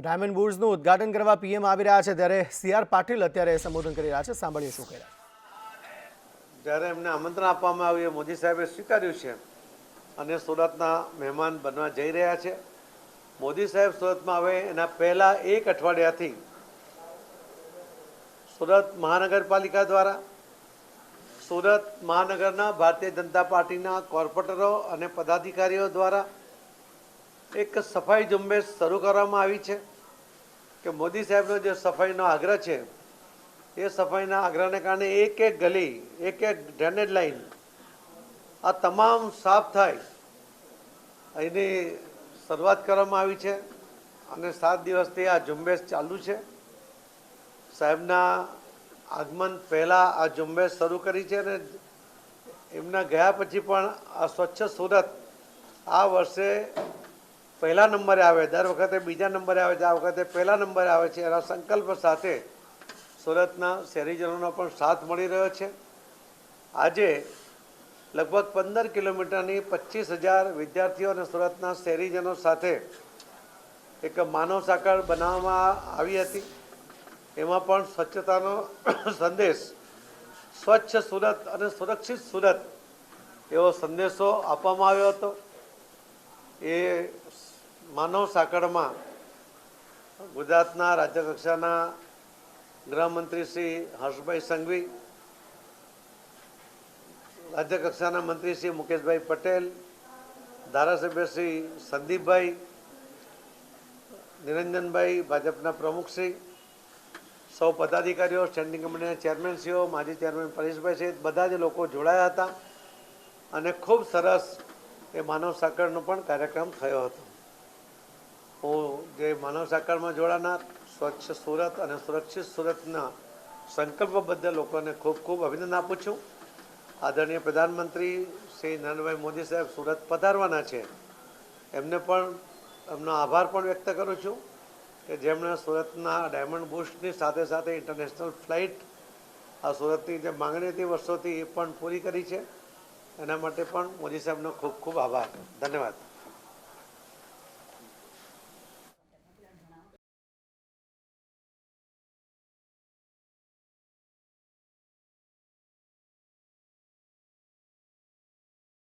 Diamond બુર્સનું ઉદ્ઘાટન કરવા PM આવી રહ્યા છે ત્યારે સી આર પાટીલ અત્યારે સંબોધન કરી રહ્યા છે. સાંભળીએ શું કહી જ્યારે એમને આમંત્રણ આપવામાં આવ્યું એ મોદી સાહેબે સ્વીકાર્યું છે અને સુરતના મહેમાન બનવા જઈ રહ્યા છે. મોદી સાહેબ સુરતમાં આવે એના પહેલાં એક અઠવાડિયાથી સુરત મહાનગરપાલિકા દ્વારા, સુરત મહાનગરના ભારતીય જનતા પાર્ટીના કોર્પોરેટરો અને પદાધિકારીઓ દ્વારા એક સફાઈ ઝુંબેશ શરૂ કરવામાં આવી છે. કે મોદી સાહેબનો જે સફાઈનો આગ્રહ છે, એ સફાઈના આગ્રહને કારણે એક એક ગલી, એક એક ડ્રેનેજ લાઈન આ તમામ સાફ થાય. એની શરૂઆત કરવામાં આવી છે અને સાત દિવસથી આ ઝુંબેશ ચાલુ છે. સાહેબના આગમન પહેલાં આ ઝુંબેશ શરૂ કરી છે અને એમના ગયા પછી પણ આ સ્વચ્છ સુરત આ વર્ષે પહેલા નંબરે આવે, દર વખતે બીજા નંબરે આવે છે આ વખતે પહેલા નંબરે આવે છે. એના સંકલ્પ સાથે સુરતના શહેરીજનોનો પણ સાથ મળી રહ્યો છે. આજે લગભગ પંદર કિલોમીટરની પચીસ હજાર વિદ્યાર્થીઓ અને સુરતના શહેરીજનો સાથે એક માનવ સાંકળ બનાવવામાં આવી હતી. એમાં પણ સ્વચ્છતાનો સંદેશ, સ્વચ્છ સુરત અને સુરક્ષિત સુરત એવો સંદેશો આપવામાં આવ્યો હતો. એ માનવ સાંકળમાં ગુજરાતના રાજ્યકક્ષાના ગૃહમંત્રી શ્રી હર્ષભાઈ સંઘવી, રાજ્યકક્ષાના મંત્રી શ્રી મુકેશભાઈ પટેલ, ધારાસભ્ય શ્રી સંદીપભાઈ, નિરંજનભાઈ ભાજપના પ્રમુખશ્રી સૌ પદાધિકારીઓ, સ્ટેન્ડિંગ કમિટીના ચેરમેનશ્રીઓ માજી ચેરમેન પરેશભાઈ સહિત બધા જ લોકો જોડાયા હતા અને ખૂબ સરસ એ માનવ સાંકળનો પણ કાર્યક્રમ થયો હતો. હું જે માનવ સાંકળમાં જોડાનાર સ્વચ્છ સુરત અને સુરક્ષિત સુરતના સંકલ્પ બદલ લોકોને ખૂબ ખૂબ અભિનંદન આપું છું. આદરણીય પ્રધાનમંત્રી શ્રી નરેન્દ્રભાઈ મોદી સાહેબ સુરત પધારવાના છે. એમને પણ એમનો આભાર પણ વ્યક્ત કરું છું કે જેમણે સુરતના ડાયમંડ બુસ્ટની સાથે સાથે ઇન્ટરનેશનલ ફ્લાઇટ આ સુરતની જે માંગણી હતી વર્ષોથી એ પણ પૂરી કરી છે. એના માટે પણ મોદી સાહેબનો ખૂબ ખૂબ આભાર. ધન્યવાદ.